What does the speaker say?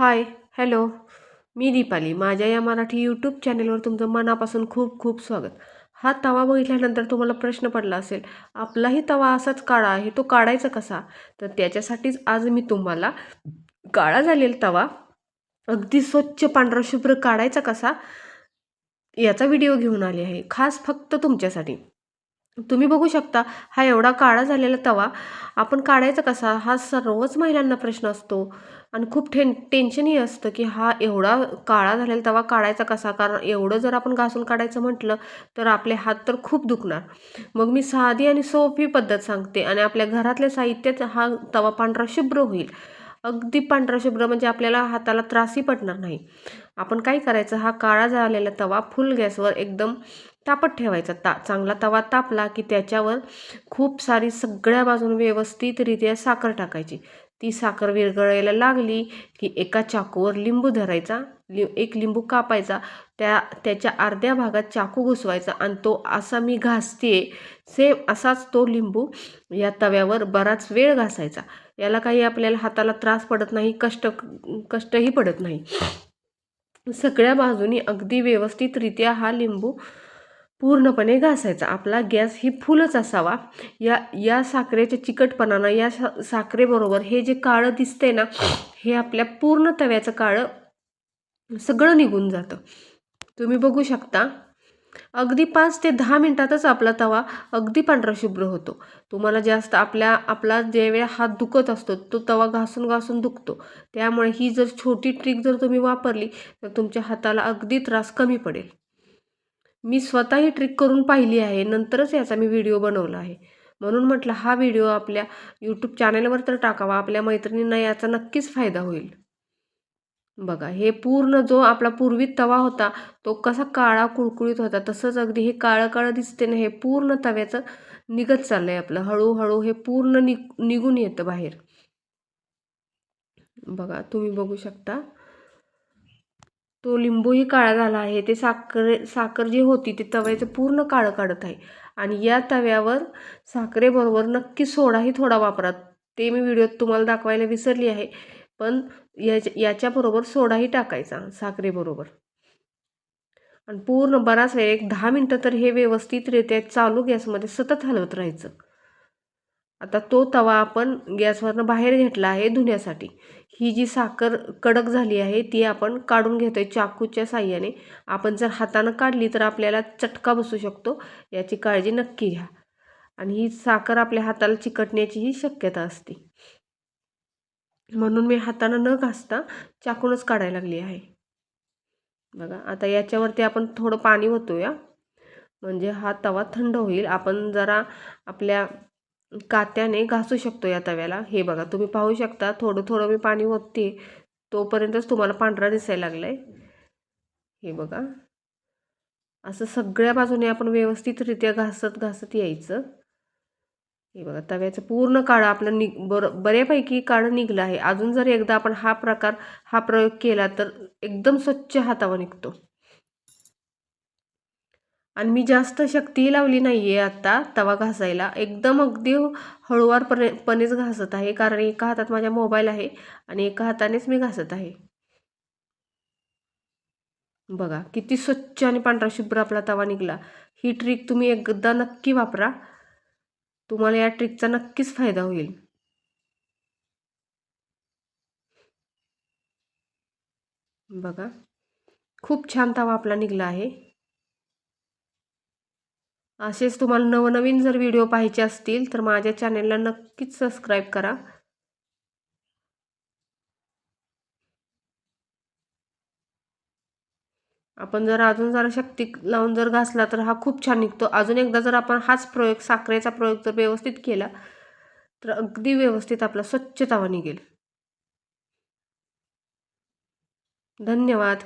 Hi hello मी दीपाली. माझ्या या Marathi YouTube चॅनेलवर तुमचं मनापासून खूप खूप स्वागत. हा तवा बघितल्यानंतर तुम्हाला प्रश्न पडला असेल आपलाही तवा असाच काळा आहे तो काढायचा कसा? तर त्याच्यासाठीच आज मी तुम्हाला काळा झालेला तवा अगदी स्वच्छ पांढरा शुभ्र काढायचा कसा याचा व्हिडिओ घेऊन आले आहे. खास फक्त तुमच्यासाठी. तुम्ही बघू शकता हा एवढा काळा झालेला तवा आपण काढायचा कसा? हा सर्वच महिलांना प्रश्न असतो. आणि खूप टेन टेन्शनही असतं की हा एवढा काळा झालेला तवा काढायचा कसा? कारण एवढं जर आपण घासून काढायचं म्हटलं तर आपले हात तर खूप दुखणार. मग मी साधी आणि सोपी पद्धत सांगते आणि आपल्या घरातल्या साहित्यात हा तवा पांढरा शुभ्र होईल. अगदी पांढरा शुभ्र म्हणजे आपल्याला हाताला त्रासही पडणार नाही. आपण काय करायचं? हा काळा झालेला तवा फुल गॅसवर एकदम तापत ठेवायचा. ता चांगला तवा तापला की त्याच्यावर खूप सारी सगळ्या बाजून व्यवस्थितरित्या साखर टाकायची. ती साखर विरघळायला लागली की एका चाकूवर लिंबू धरायचा लि एक लिंबू कापायचा त्या त्याच्या अर्ध्या भागात चाकू घुसवायचा आणि तो असा मी घासते सेम असाच तो लिंबू या तव्यावर बराच वेळ घासायचा. याला काही आपल्याला हाताला त्रास पडत नाही कष्ट कष्टही पडत नाही. सगळ्या बाजूनी अगदी व्यवस्थितरित्या हा लिंबू पूर्णपणे घासायचा. आपला गॅस ही फुलच असावा. या या साखरेच्या चिकटपणानं या साखरेबरोबर हे जे काळं दिसते ना हे आपल्या पूर्ण तव्याचं काळं सगळं निघून जातं. तुम्ही बघू शकता अगदी पाच ते दहा मिनटातच आपला तवा अगदी पांढरा शुभ्र होतो. तुम्हाला जास्त आपल्या आपला ज्यावेळी हात दुखत असतो तो तवा घासून घासून दुखतो. त्यामुळे ही जर छोटी ट्रिक जर तुम्ही वापरली तर तुमच्या हाताला अगदी त्रास कमी पडेल. मी स्वतः ही ट्रिक करून पाहिली आहे नंतरच याचा मी व्हिडिओ बनवला आहे. म्हणून म्हटलं हा व्हिडिओ आपल्या यूट्यूब चॅनलवर तर टाकावा आपल्या मैत्रिणींना याचा नक्कीच फायदा होईल. बघा हे पूर्ण जो आपला पूर्वी तवा होता तो कसा काळा कुळकुळीत होता तसंच अगदी हे काळं काळं दिसते ना हे पूर्ण तव्याचं निघत चाललंय आपलं. हळूहळू हे पूर्ण निग निघून येतं बाहेर. बघा तुम्ही बघू शकता. तो लिंबूही काळा झाला आहे. ते साखर साखर जी होती ते तव्याचं पूर्ण काळं काढत आहे. आणि या तव्यावर साखरेबरोबर नक्की सोडाही थोडा वापरा. ते मी व्हिडिओत तुम्हाला दाखवायला विसरली आहे. पण याच्या याच्याबरोबर सोडाही टाकायचा साखरेबरोबर. आणि पूर्ण बराच वेळ एक दहा मिनटं तर हे व्यवस्थितरित्या चालू गॅसमध्ये सतत हलवत राहायचं. आता तो तवा आपण गॅसवरनं बाहेर घेतला आहे धुण्यासाठी. ही जी साखर कडक झाली आहे ती आपण काढून घेतोय चाकूच्या साह्याने. आपण जर हातानं काढली तर आपल्याला चटका बसू शकतो याची काळजी नक्की घ्या. आणि ही साखर आपल्या हाताला चिकटण्याचीही शक्यता असते. म्हणून मी हातानं न घासता चाकूनच काढायला लागली आहे. बघा आता याच्यावरती आपण थोडं पाणी या म्हणजे हा तवा थंड होईल. आपण जरा आपल्या कात्याने घासू शकतो या तव्याला. हे बघा तुम्ही पाहू शकता थोडं थोडं मी पाणी ओतते तोपर्यंतच तुम्हाला पांढरा दिसायला लागला आहे हे बघा. असं सगळ्या बाजूने आपण व्यवस्थितरित्या घासत घासत यायचं. हे बघा तव्याचं पूर्ण काळं आपलं नि बर बऱ्यापैकी काळं निघलं आहे. अजून जर एकदा आपण हा प्रकार हा प्रयोग केला तर एकदम स्वच्छ हातावर निघतो. आणि मी जास्त शक्ती लावली नाही आहे आत्ता तवा घासायला. एकदम अगदी हळूवारपणे पणेच घासत आहे कारण एका हातात माझ्या मोबाईल आहे आणि एका हातानेच मी घासत आहे. बघा किती स्वच्छ आणि पांढरा शुभ्र आपला तवा निघला. ही ट्रिक तुम्ही एकदा नक्की वापरा. तुम्हाला या ट्रिकचा नक्कीच फायदा होईल. बघा खूप छान तवा आपला निघला आहे. असेच तुम्हाला नवनवीन जर व्हिडिओ पाहायचे असतील तर माझ्या चॅनेलला नक्कीच सबस्क्राईब करा. आपण जर अजून जरा शक्ती लावून जर घासला तर हा खूप छान निघतो. अजून एकदा जर आपण हाच प्रयोग साखरेचा प्रयोग जर व्यवस्थित केला तर अगदी व्यवस्थित आपला स्वच्छ तवा निघेल. धन्यवाद.